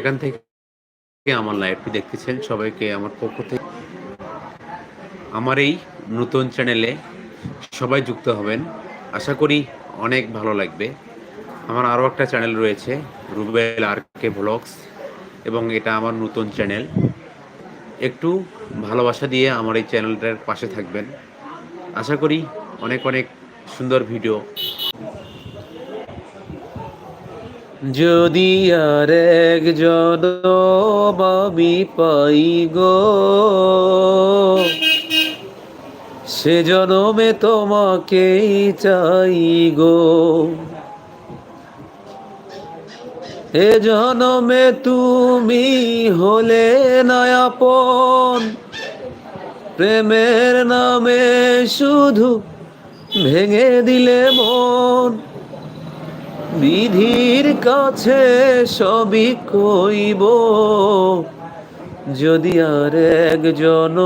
যেখান থেকে আমার লাইভটি দেখতেছেন সবাইকে আমার পক্ষ থেকে আমার এই নতুন চ্যানেলে সবাই যুক্ত হবেন। আশা করি অনেক ভালো লাগবে। আমার আরও একটা চ্যানেল রয়েছে, রুবেল আর কে ব্লগস এবং এটা আমার নতুন চ্যানেল একটু ভালোবাসা দিয়ে আমার এই চ্যানেলটার পাশে থাকবেন। আশা করি অনেক অনেক সুন্দর ভিডিও যদি আর বাবি পাই গো, সে জনমে তোমাকেই চাই গো। এ জনমে তুমি হলে নয়াপন, প্রেমের নামে শুধু ভেঙে দিলে মন। বিধির কাছে সবই কইব। যদি আর একজন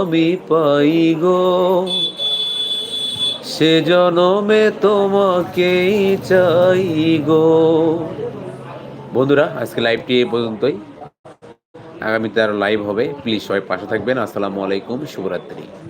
আমি পাই গো, সে জনমে তোমাকেই চাই গো। বন্ধুরা, আজকে লাইভটি এই পর্যন্তই। আগামীতে আরও লাইভ হবে। প্লিজ সবাই পাশে থাকবেন। আসসালামু আলাইকুম। শুভরাত্রি।